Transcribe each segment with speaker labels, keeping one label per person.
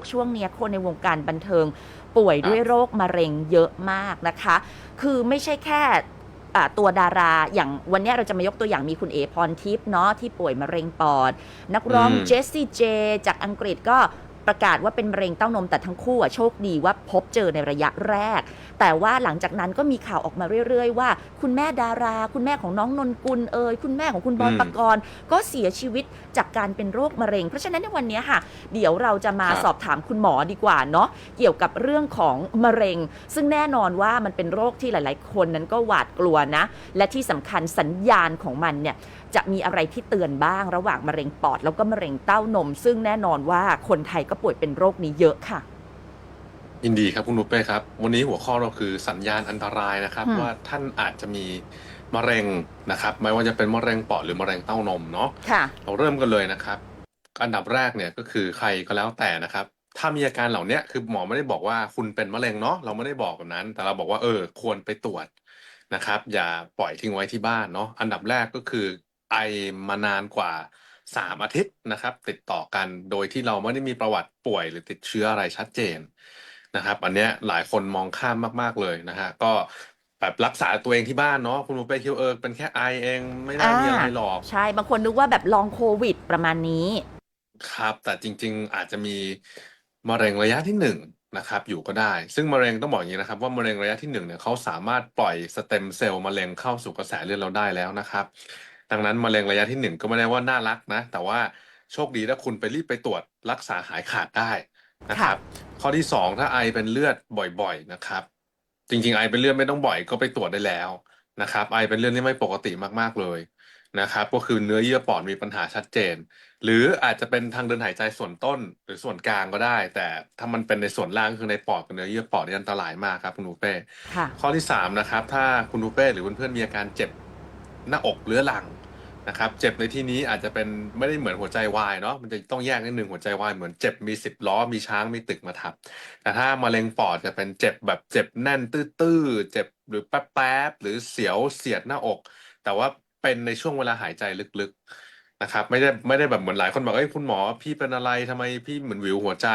Speaker 1: กช่วงเนี้ยคนในวงการบันเทิง ป่วยด้วยโรคมะเร็งเยอะมากนะคะ คือไม่ใช่แค่อ่าตัวดาราอย่างวันเนี้ยเราจะมายกตัวอย่างมีคุณเอพรทิพย์เนาะที่ป่วยมะเร็งปอด นักร้อง
Speaker 2: อืม
Speaker 1: เจสซี่เจจากอังกฤษก็ ประกาศว่าเป็นมะเร็งเต้านมแต่ทั้งคู่อะโชคดีว่าพบเจอในระยะแรก แต่ว่าหลังจากนั้นก็มีข่าวออกมาเรื่อย ๆ ว่า คุณแม่ดารา คุณแม่ของน้องนนกุลเอ่ยคุณแม่ของคุณบอย
Speaker 2: อืม
Speaker 1: ปกรณ์ก็เสียชีวิตจากการเป็นโรคมะเร็ง เพราะฉะนั้นในวันนี้ค่ะ เดี๋ยวเราจะมา
Speaker 2: ครับ
Speaker 1: สอบถามคุณหมอดีกว่าเนาะเกี่ยวกับเรื่องของมะเร็ง ซึ่งแน่นอนว่ามันเป็นโรคที่หลาย ๆ คนนั้นก็หวาดกลัวนะ และที่สำคัญสัญญาณของมันเนี่ยจะมีอะไรที่เตือนบ้างระหว่างมะเร็งปอด แล้วก็มะเร็งเต้านม ซึ่งแน่นอนว่าคนไทยก็ป่วยเป็นโรคนี้เยอะค่ะ
Speaker 2: ยินดีครับคุณนุชเป้ครับ วันนี้หัวข้อเราคือสัญญาณอันตรายนะครับ
Speaker 1: อืม
Speaker 2: ว่าท่านอาจจะมีมะเร็งนะครับ ไม่ว่าจะเป็นมะเร็งปอดหรือมะเร็งเต้านมเนาะ
Speaker 1: ค่ะ
Speaker 2: เราเริ่มกันเลยนะครับ อันดับแรกเนี่ยก็คือใครก็แล้วแต่นะครับ ถ้ามีอาการเหล่าเนี้ยคือหมอไม่ได้บอกว่าคุณเป็นมะเร็งเนาะเราไม่ได้บอกแบบนั้น แต่เราบอกว่าเออควรไปตรวจนะครับ อย่าปล่อยทิ้งไว้ที่บ้านเนาะอันดับแรกก็คือไอมานานกว่า สามอาทิตย์นะครับ ติดต่อกันโดยที่เราไม่ได้มีประวัติป่วยหรือติดเชื้ออะไรชัดเจนนะครับ อันเนี้ยหลายคนมองข้ามมาก ๆ เลยนะฮะก็แบบรักษาตัวเองที่บ้านเนาะคุณหมอเป้คิดว่าเออเป็นแค่ไอเองไม่น่ามีอะไรหรอก
Speaker 1: ใช่ บางคนนึกว่าแบบลองโควิดประมาณนี้
Speaker 2: ครับ แต่จริง ๆ อาจจะมีมะเร็งระยะที่หนึ่งนะครับอยู่ก็ได้ ซึ่งมะเร็งต้องบอกอย่างนี้นะครับ ว่ามะเร็งระยะที่หนึ่งเนี่ยเขาสามารถปล่อยสเต็มเซลล์มะเร็งเข้าสู่กระแสเลือดเราได้แล้วนะครับ ดังนั้นมะเร็งระยะที่หนึ่งก็ไม่ได้ว่าน่ารักนะ แต่ว่าโชคดีถ้าคุณไปรีบไปตรวจรักษาหายขาดได้นะครับ ข้อที่สองถ้าไอเป็นเลือดบ่อยๆนะครับ จริงๆ ไอเป็นเลือดไม่ต้องบ่อยก็ไปตรวจได้แล้วนะครับ ไอเป็นเลือดที่ไม่ปกติมากๆเลยนะครับ ก็คือเนื้อเยื่อปอดมีปัญหาชัดเจน หรืออาจจะเป็นทางเดินหายใจส่วนต้นหรือส่วนกลางก็ได้ แต่ถ้ามันเป็นในส่วนล่างคือในปอดกับเนื้อเยื่อปอดนี่อันตรายมากครับคุณอูเป้
Speaker 1: ค่ะ
Speaker 2: ข้อที่สามนะครับ ถ้าคุณอูเป้หรือเพื่อนๆมีอาการเจ็บหน้าอกเรื้อรัง นะครับเจ็บในที่นี้อาจจะเป็นไม่ได้เหมือนหัวใจวายเนาะมันจะต้องแยกนิดหนึ่งหัวใจวายเหมือนเจ็บมีสิบล้อมีช้างมีตึกมาทับแต่ถ้ามะเร็งปอดจะเป็นเจ็บแบบเจ็บแน่นตื้อๆเจ็บหรือแป๊บๆหรือเสียวเสียดหน้าอก แต่ว่าเป็นในช่วงเวลาหายใจลึกๆนะครับ ไม่ได้ไม่ได้แบบเหมือนหลายคนบอกเอ้ยคุณหมอพี่เป็นอะไรทำไมพี่เหมือนวิวหัวใจ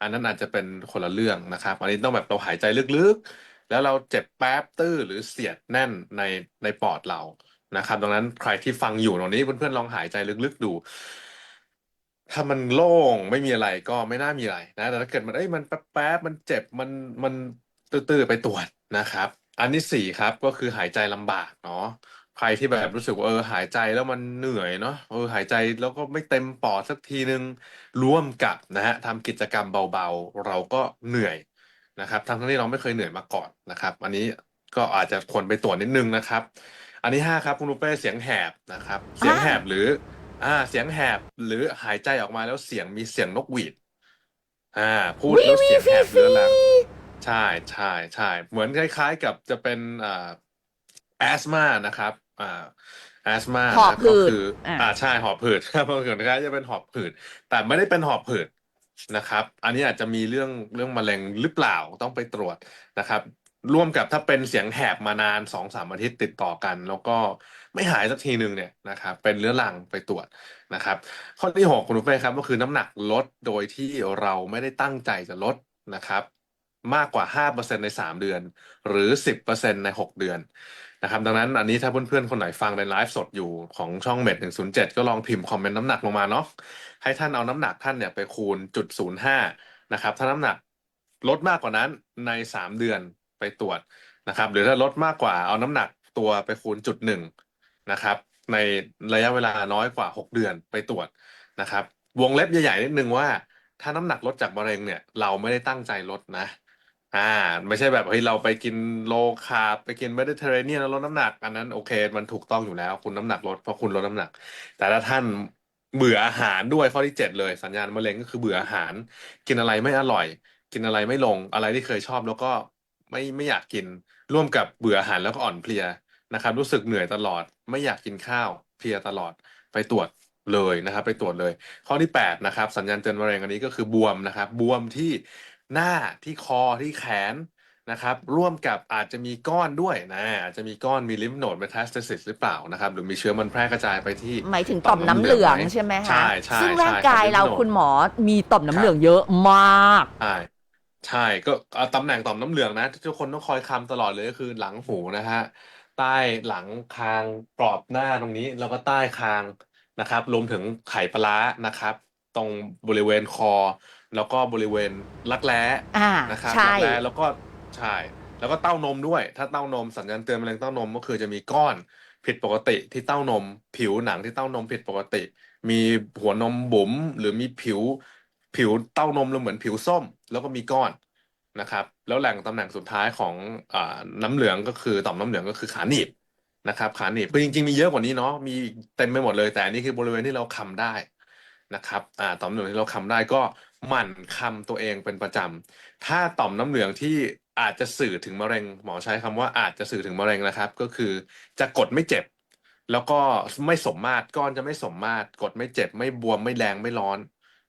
Speaker 2: อันนั้นอาจจะเป็นคนละเรื่องนะครับ อันนี้ต้องแบบเราหายใจลึกๆ แล้วเราเจ็บแป๊บตื้อหรือเสียดแน่นในในปอดเรา นะครับ ดังนั้นใครที่ฟังอยู่ตรงนี้เพื่อนๆลองหายใจลึกๆดู ถ้ามันโล่งไม่มีอะไรก็ไม่น่ามีอะไรนะแต่ถ้าเกิดมันเอ้ยมันแป๊บๆมันเจ็บมันมันตื้อๆไปตรวจนะครับ อันที่สี่ครับก็คือหายใจลำบากเนาะใครที่แบบรู้สึกว่าเออหายใจแล้วมันเหนื่อยเนาะเออหายใจแล้วก็ไม่เต็มปอดสักทีนึงร่วมกับนะฮะทำกิจกรรมเบาๆ เราก็เหนื่อยนะครับทั้งที่เราไม่เคยเหนื่อยมาก่อนนะครับ อันนี้ก็อาจจะควรไปตรวจนิดนึงนะครับ อันที่ห้าครับคุณลูเป้เสียงแหบนะครับ เสียงแหบหรือ อ่า เสียงแหบหรือหายใจออกมาแล้วเสียงมีเสียงนกหวีด อ่า พูดแล้วเสียงแหบเรื้อรังใช่ใช่ใช่เหมือนคล้ายๆกับจะเป็นอ่าแอสมานะครับอ่าแอสมา
Speaker 1: หอบหืด
Speaker 2: ก็คืออ่า
Speaker 1: อ่า
Speaker 2: ใช่หอบหืดครับบางคนคล้ายๆจะเป็นหอบหืด แต่ไม่ได้เป็นหอบหืดนะครับ อันนี้อาจจะมีเรื่องเรื่องมะเร็งหรือเปล่าต้องไปตรวจนะครับ ร่วมกับถ้าเป็นเสียงแหบมานานสองสามอาทิตย์ติดต่อกัน แล้วก็ไม่หายสักทีหนึ่งเนี่ยนะครับเป็นเรื้อรังไปตรวจนะครับ ข้อที่หกคุณผู้ชมครับก็คือน้ำหนักลดโดยที่เราไม่ได้ตั้งใจจะลดนะครับ มากกว่า 5%ใน 3 เดือน หรือ 10%ใน 6 เดือนนะครับดังนั้นอันนี้ถ้าเพื่อนๆ คนไหนฟังในไลฟ์สดอยู่ของช่องเม็ด107ก็ลองพิมพ์คอมเมนต์น้ำหนักลงมาเนาะให้ท่านเอาน้ำหนักท่านเนี่ยไปคูณจุด05นะครับถ้าน้ำหนักลดมากกว่านั้นใน 3 เดือน ไปตรวจนะครับ หรือถ้าลดมากกว่าเอาน้ำหนักตัวไปคูณจุดหนึ่งนะครับ ในระยะเวลาน้อยกว่า 6 เดือนไปตรวจนะครับ วงเล็บใหญ่ๆนิดนึงว่า ถ้าน้ำหนักลดจากมะเร็งเนี่ย เราไม่ได้ตั้งใจลดนะ อ่า ไม่ใช่แบบเฮ้ยเราไปกินโลคาร์บไปกินเมดิเตอร์เรเนียนแล้วลดน้ำหนัก อันนั้นโอเค มันถูกต้องอยู่แล้วคุณน้ำหนักลดเพราะคุณลดน้ำหนัก แต่ถ้าท่านเบื่ออาหารด้วยข้อที่เจ็ดเลยสัญญาณมะเร็งก็คือเบื่ออาหาร กินอะไรไม่อร่อย กินอะไรไม่ลงอะไรที่เคยชอบแล้วก็ ไม่ไม่อยากกิน ร่วมกับเบื่ออาหารแล้วก็อ่อนเพลียนะครับ รู้สึกเหนื่อยตลอด ไม่อยากกินข้าวเพลียตลอดไปตรวจเลยนะครับ ไปตรวจเลย ข้อที่แปดนะครับสัญญาณเตือนมะเร็งอันนี้ก็คือบวมนะครับ บวมที่หน้าที่คอที่แขนนะครับ ร่วมกับอาจจะมีก้อนด้วยนะอาจจะมีก้อนมีลิมโนดเมทาสเตซิสหรือเปล่านะครับ หรือมีเชื้อมันแพร่กระจายไปที่
Speaker 1: หมายถึงต่อมน้ำเหลืองใช่ไหมคะ
Speaker 2: ใช่ใช่
Speaker 1: ซึ่ง
Speaker 2: ใช่
Speaker 1: ร่างกาย
Speaker 2: ครับ
Speaker 1: เรา
Speaker 2: lymph node
Speaker 1: คุณหมอมีต่อมน้ำ
Speaker 2: ครับ
Speaker 1: เหลืองเยอะมาก
Speaker 2: ใช่ ใช่ก็เอาตำแหน่งต่อมน้ำเหลืองนะที่ทุกคนต้องคอยคำตลอดเลยก็คือหลังหูนะฮะใต้หลังคางกรอบหน้าตรงนี้ แล้วก็ใต้คางนะครับ รวมถึงไขปลาร้านะครับ ตรงบริเวณคอ แล้วก็บริเวณรักแร้
Speaker 1: อ่า
Speaker 2: นะครับ
Speaker 1: ใช่
Speaker 2: รักแร้แล้วก็ใช่แล้วก็เต้านมด้วย ถ้าเต้านมสัญญาณเตือนมะเร็งเต้านมก็คือจะมีก้อนผิดปกติที่เต้านม ผิวหนังที่เต้านมผิดปกติ มีหัวนมบุ๋มหรือมีผิว ผิวเต้านมเราเหมือนผิวส้ม แล้วก็มีก้อนนะครับ แล้วแหล่งตำแหน่งสุดท้ายของอน้ำเหลืองก็คือต่อมน้ำเหลืองก็คือขาหนีบนะครับขาหนีบคือจริงๆมีเยอะกว่านี้เนาะมีเต็มไปหมดเลย แต่อันนี้คือบริเวณที่เราคำได้นะครับอ่าต่อมน้ำเหลืองที่เราคำได้ก็หมั่นคำตัวเองเป็นประจำถ้าต่อมน้ำเหลืองที่อาจจะสื่อถึงมะเร็ง หมอใช้คำว่าอาจจะสื่อถึงมะเร็งนะครับ ก็คือจะกดไม่เจ็บ แล้วก็ไม่สมมาตรก้อนจะไม่สมมาตรกดไม่เจ็บ ไม่บวมไม่แรงไม่ร้อน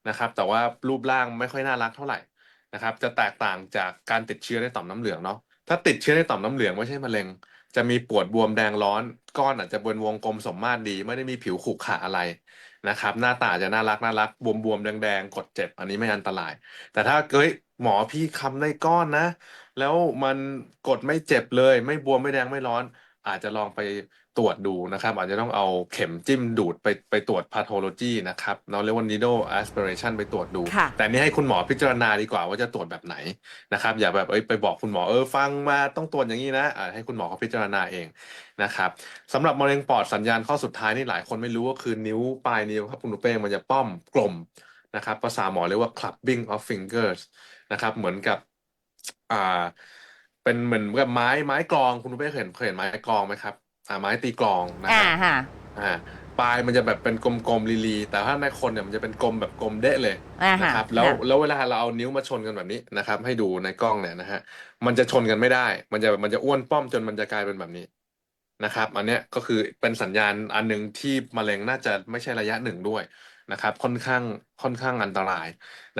Speaker 2: นะครับ แต่ว่ารูปร่างไม่ค่อยน่ารักเท่าไหร่นะครับ จะแตกต่างจากการติดเชื้อในต่อมน้ำเหลืองเนาะถ้าติดเชื้อในต่อมน้ำเหลืองไม่ใช่มะเร็ง จะมีปวดบวมแดงร้อน ก้อนอาจจะเป็นวงกลมสมมาตรดี ไม่ได้มีผิวขรุขระอะไรนะครับ หน้าตาจะน่ารักน่ารักบวมบวมแดงแดงกดเจ็บ อันนี้ไม่อันตราย แต่ถ้าเฮ้ยหมอพี่คำได้ก้อนนะ แล้วมันกดไม่เจ็บเลย ไม่บวมไม่แดงไม่ร้อน อาจจะลองไปตรวจดูนะครับ อาจจะต้องเอาเข็มจิ้มดูดไปไปตรวจพาโทโลจีนะครับเราเรียกว่า needle aspiration ไปตรวจดู
Speaker 1: ค่ะ
Speaker 2: แต่อันนี่ให้คุณหมอพิจารณาดีกว่าว่าจะตรวจแบบไหนนะครับ อย่าแบบเอ้ยไปบอกคุณหมอเออฟังมาต้องตรวจอย่างนี้นะอ่าให้คุณหมอเขาพิจารณาเองนะครับสำหรับมะเร็งปอดสัญญาณข้อสุดท้ายนี่หลายคนไม่รู้ก็คือนิ้วปลายนิ้วครับคุณนุเป้มันจะป้อมกลมนะครับภาษาหมอเรียกว่า clubbing of fingers นะครับเหมือนกับอ่า เป็นเหมือนกับไม้ไม้กลองคุณนุเป้เคยเห็นเคยเห็นไม้กลองไหมครับอ่าไม้ตีกลองนะ
Speaker 1: อ่า
Speaker 2: ฮะ
Speaker 1: ฮะ
Speaker 2: อ่าปลายมันจะแบบเป็นกลมๆลีๆแต่ถ้าในคนเนี่ยมันจะเป็นกลมแบบกลมเดะเลย
Speaker 1: อ่าฮะ
Speaker 2: นะครับแล้ว
Speaker 1: ฮะ
Speaker 2: แล้วเวลาเราเอานิ้วมาชนกันแบบนี้นะครับ ให้ดูในกล้องเนี่ยนะฮะมันจะชนกันไม่ได้ มันจะมันจะอ้วนป้อมจนมันจะกลายเป็นแบบนี้นะครับ อันเนี้ยก็คือเป็นสัญญาณอันหนึ่งที่มะเร็งน่าจะไม่ใช่ระยะหนึ่งด้วยนะครับ ค่อนข้างค่อนข้างอันตราย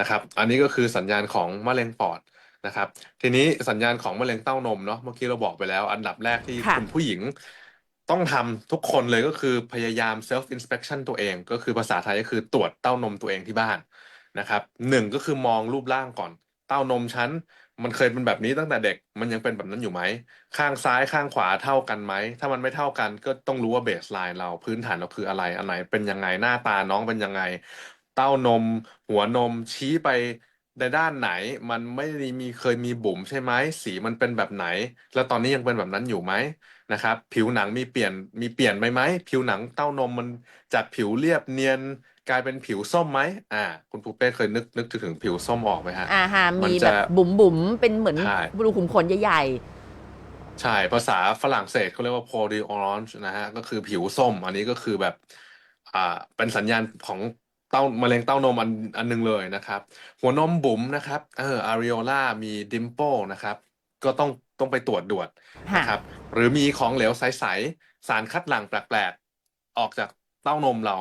Speaker 2: นะครับ อันนี้ก็คือสัญญาณของมะเร็งปอด นะครับ ทีนี้สัญญาณของมะเร็งเต้านมเนาะเมื่อกี้เราบอกไปแล้ว อันดับแรกที่
Speaker 1: ค่ะ
Speaker 2: คุณผู้หญิงต้องทำทุกคนเลยก็คือพยายาม self inspection ตัวเอง ก็คือภาษาไทยก็คือตรวจเต้านมตัวเองที่บ้านนะครับหนึ่งก็คือมองรูปร่างก่อน เต้านมฉันมันเคยเป็นแบบนี้ตั้งแต่เด็กมันยังเป็นแบบนั้นอยู่ไหม ข้างซ้ายข้างขวาเท่ากันไหม ถ้ามันไม่เท่ากันก็ต้องรู้ว่าเบสไลน์เราพื้นฐานเราคืออะไรอันไหนเป็นยังไงหน้าตาน้องเป็นยังไง เต้านม หัวนมชี้ไป ในด้านไหนมันไม่ได้มีเคยมีบุ๋มใช่ไหมสีมันเป็นแบบไหน แล้วตอนนี้ยังเป็นแบบนั้นอยู่ไหมนะครับ ผิวหนังมีเปลี่ยนมีเปลี่ยนไปไหมผิวหนังเต้านมมันจากผิวเรียบเนียนกลายเป็นผิวส้มไหมอ่า คุณปูเป้เคยนึกนึกถึงผิวส้มออกไหมฮะ
Speaker 1: อ่าฮะ
Speaker 2: มัน
Speaker 1: มี
Speaker 2: จะ
Speaker 1: แบบบุ๋มบุ๋มๆเป็นเหมือน
Speaker 2: ใช่
Speaker 1: รูขุมขนใหญ่
Speaker 2: ใช่ ภาษาฝรั่งเศสเขาเรียกว่า poli orange นะฮะ ก็คือผิวส้ม อันนี้ก็คือแบบ อ่า เป็นสัญญาณของ เต้ามะเร็งเต้านมอันอันหนึงเลยนะครับ หัวนมบุ๋มนะครับเออ areola มี dimple นะครับ ก็ต้องต้องไปตรวจด่วน
Speaker 1: ๆฮะ
Speaker 2: นะครับ หรือมีของเหลวใสๆสารคัดหลั่งแปลกๆ ออกจากเต้านมเรา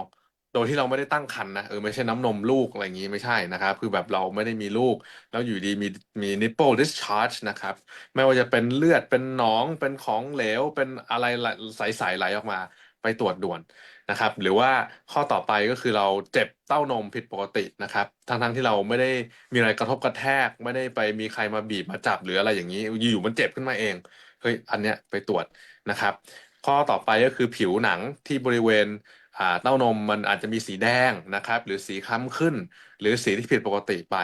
Speaker 2: โดยที่เราไม่ได้ตั้งครรภ์นะเออไม่ใช่น้ำนมลูกอะไรอย่างนี้ไม่ใช่นะครับ คือแบบเราไม่ได้มีลูก แล้วอยู่ดีมีมี nipple discharge นะครับ ไม่ว่าจะเป็นเลือดเป็นหนองเป็นของเหลวเป็นอะไรใสๆไหลออกมา ไปตรวจด่วน นะครับ หรือว่าข้อต่อไปก็คือเราเจ็บเต้านมผิดปกตินะครับ ทั้งๆที่เราไม่ได้มีอะไรกระทบกระแทก ไม่ได้ไปมีใครมาบีบมาจับหรืออะไรอย่างนี้ อยู่ๆมันเจ็บขึ้นมาเองเฮ้ยอันเนี้ยไปตรวจนะครับ ข้อต่อไปก็คือผิวหนังที่บริเวณอ่าเต้านมมันอาจจะมีสีแดงนะครับ หรือสีคล้ำขึ้น หรือสีที่ผิดปกติไป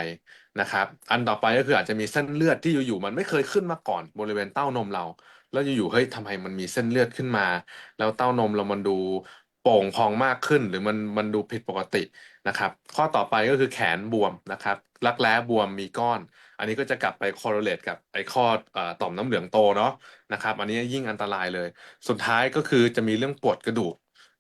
Speaker 2: นะครับ อันต่อไปก็คืออาจจะมีเส้นเลือดที่อยู่ๆมันไม่เคยขึ้นมาก่อนบริเวณเต้านมเรา แล้วอยู่ๆเฮ้ยทำไมมันมีเส้นเลือดขึ้นมา แล้วเต้านมเรามันดู โป่งพองมากขึ้น หรือมันมันดูผิดปกตินะครับ ข้อต่อไปก็คือแขนบวมนะครับรักแร้บวมมีก้อน อันนี้ก็จะกลับไป correlate กับไอ้ข้อเอ่อต่อมน้ำเหลืองโตเนาะนะครับ อันนี้ยิ่งอันตรายเลย สุดท้ายก็คือจะมีเรื่องปวดกระดูก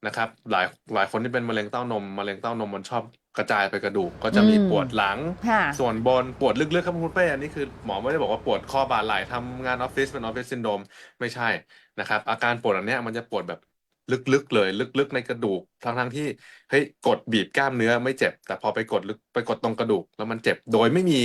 Speaker 2: นะครับ หลายหลายคนที่เป็นมะเร็งเต้านมมะเร็งเต้านมมันชอบกระจายไปกระดูก ก็จะมี
Speaker 1: อืม
Speaker 2: ปวดหลัง
Speaker 1: ค่ะ
Speaker 2: ส่วนบนปวดลึกๆครับคุณเป้อันนี้คือหมอไม่ได้บอกว่าปวดข้อบ่าไหล่ทำงานออฟฟิศเป็นออฟฟิศซินโดรมไม่ใช่นะครับ อาการปวดอันเนี้ยมันจะปวดแบบ ลึกๆเลย ลึกๆในกระดูกทั้งๆที่เฮ้ยกดบีบกล้ามเนื้อไม่เจ็บ แต่พอไปกดลึกไปกดตรงกระดูก แล้วมันเจ็บโดยไม่มี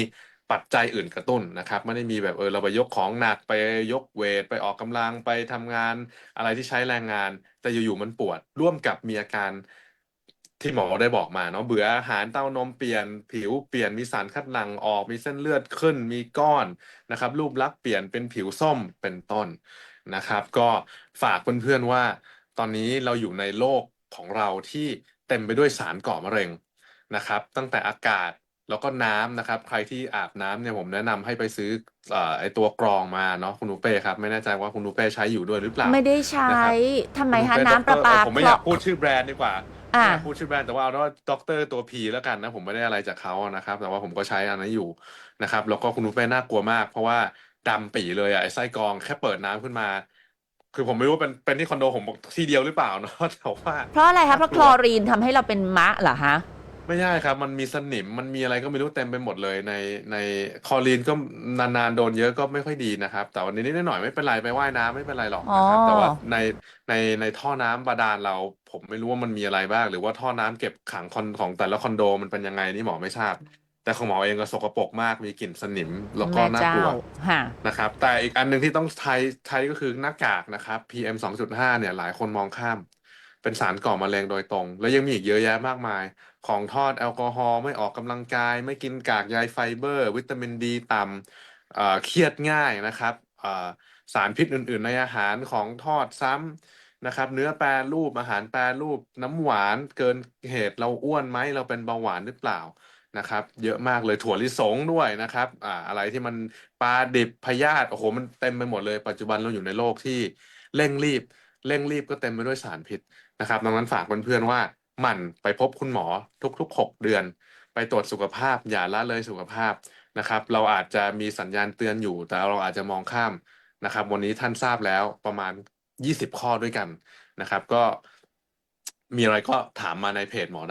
Speaker 2: ปัจจัยอื่นกระตุ้นนะครับไม่ได้มีแบบเออเราไปยกของหนักไปยกเวทไปออกกำลังไปทำงานอะไรที่ใช้แรงงาน แต่อยู่ๆมันปวดร่วมกับมีอาการที่หมอได้บอกมาเนาะเบื่ออาหารเต้านมเปลี่ยน ผิวเปลี่ยนมีสารคัดหลั่งออกมีเส้นเลือดขึ้นมีก้อนนะครับ รูปลักษณ์เปลี่ยนเป็นผิวส้มเป็นต้นนะครับ ก็ฝากเพื่อนๆว่า ตอนนี้เราอยู่ในโลกของเราที่เต็มไปด้วยสารก่อมะเร็งนะครับ ตั้งแต่อากาศแล้วก็น้ำนะครับ ใครที่อาบน้ำเนี่ยผมแนะนำให้ไปซื้อเอ่อไอตัวกรองมาเนาะคุณนูเป้ครับไม่แน่ใจว่าคุณนูเป้ใช้อยู่ด้วยหรือเปล่า
Speaker 1: ไม่ได้ใช้
Speaker 2: นะครับ
Speaker 1: ทำไม
Speaker 2: ณ
Speaker 1: คะ
Speaker 2: เป้
Speaker 1: น้ำประปา
Speaker 2: ด็อกเตอร์เออผมไม่อยาก
Speaker 1: เพ
Speaker 2: พู
Speaker 1: ราะ
Speaker 2: ดชื่อแบรนด์ดีกว่า
Speaker 1: อ่า
Speaker 2: ไม่อยากพูดชื่อแบรนด์แต่ว่าเอาเป็นว่าด็อกเตอร์ตัวพีแล้วกันนะผมไม่ได้อะไรจากเขานะครับ แต่ว่าผมก็ใช้อันนั้นอยู่นะครับ แล้วก็คุณนูเป้น่ากลัวมาก เพราะว่าดำปี่เลยอะไอ้ไส้กรองแค่เปิดน้ำขึ้นมา คือผมไม่รู้ว่าเป็นเป็นที่คอนโดผมที่เดียวหรือเปล่าเนาะแต่ว่า
Speaker 1: เพราะอะไรคะเพราะ
Speaker 2: น่าก
Speaker 1: ค
Speaker 2: ลั
Speaker 1: ล
Speaker 2: ว
Speaker 1: อรีนทำให้เราเป็นมะเหรอฮะ
Speaker 2: ไม่ใช่ครับ มันมีสนิมมันมีอะไรก็ไม่รู้เต็มไปหมดเลยในในคลอรีนก็นานๆโดนเยอะก็ไม่ค่อยดีนะครับ แต่วันนี้นิดๆหน่อยๆไม่เป็นไรไปว่ายน้ำไม่เป็นไรหรอก
Speaker 1: อ๋อ
Speaker 2: นะครับแต่ว่าในในในท่อน้ำบาดาลเรา ผมไม่รู้ว่ามันมีอะไรบ้าง หรือว่าท่อน้ำเก็บขังคอนของแต่ละคอนโดมันเป็นยังไงนี่หมอไม่ทราบ แต่ของหมอเองก็สกปรกมากมีกลิ่นสนิมแล้วก็
Speaker 1: แม่
Speaker 2: น่า
Speaker 1: เจ้าก
Speaker 2: ลัว
Speaker 1: ฮะ
Speaker 2: นะครับ แต่อีกอันหนึ่งที่ต้องใช้ใช้ก็คือหน้ากากนะครับ PM 2.5เนี่ยหลายคนมองข้าม เป็นสารก่อมะเร็งโดยตรง แล้วยังมีอีกเยอะแยะมากมาย ของทอดแอลกอฮอล์ไม่ออกกำลังกาย ไม่กินกากใยไฟเบอร์ วิตามินดีต่ำเอ่อเครียดง่ายนะครับเอ่อสารพิษอื่น ๆ ในอาหารของทอดซ้ำนะครับ เนื้อแปรรูปอาหารแปรรูปน้ำหวานเกินเหตุเราอ้วนไหมเราเป็นเบาหวานหรือเปล่า นะครับ เยอะมากเลยถั่วลิสงด้วยนะครับอ่าอะไรที่มันปลาดิบพยาธิโอ้โหมันเต็มไปหมดเลย ปัจจุบันเราอยู่ในโลกที่เร่งรีบ เร่งรีบก็เต็มไปด้วยสารพิษนะครับดังนั้นฝากเพื่อนๆว่าหมั่นไปพบคุณหมอทุกๆ 6 เดือน ไปตรวจสุขภาพอย่าละเลยสุขภาพนะครับ เราอาจจะมีสัญญาณเตือนอยู่ แต่เราอาจจะมองข้ามนะครับ วันนี้ท่านทราบแล้วประมาณ 20 ข้อด้วยกันนะครับ ก็มีอะไรก็ถามมาในเพจหมอ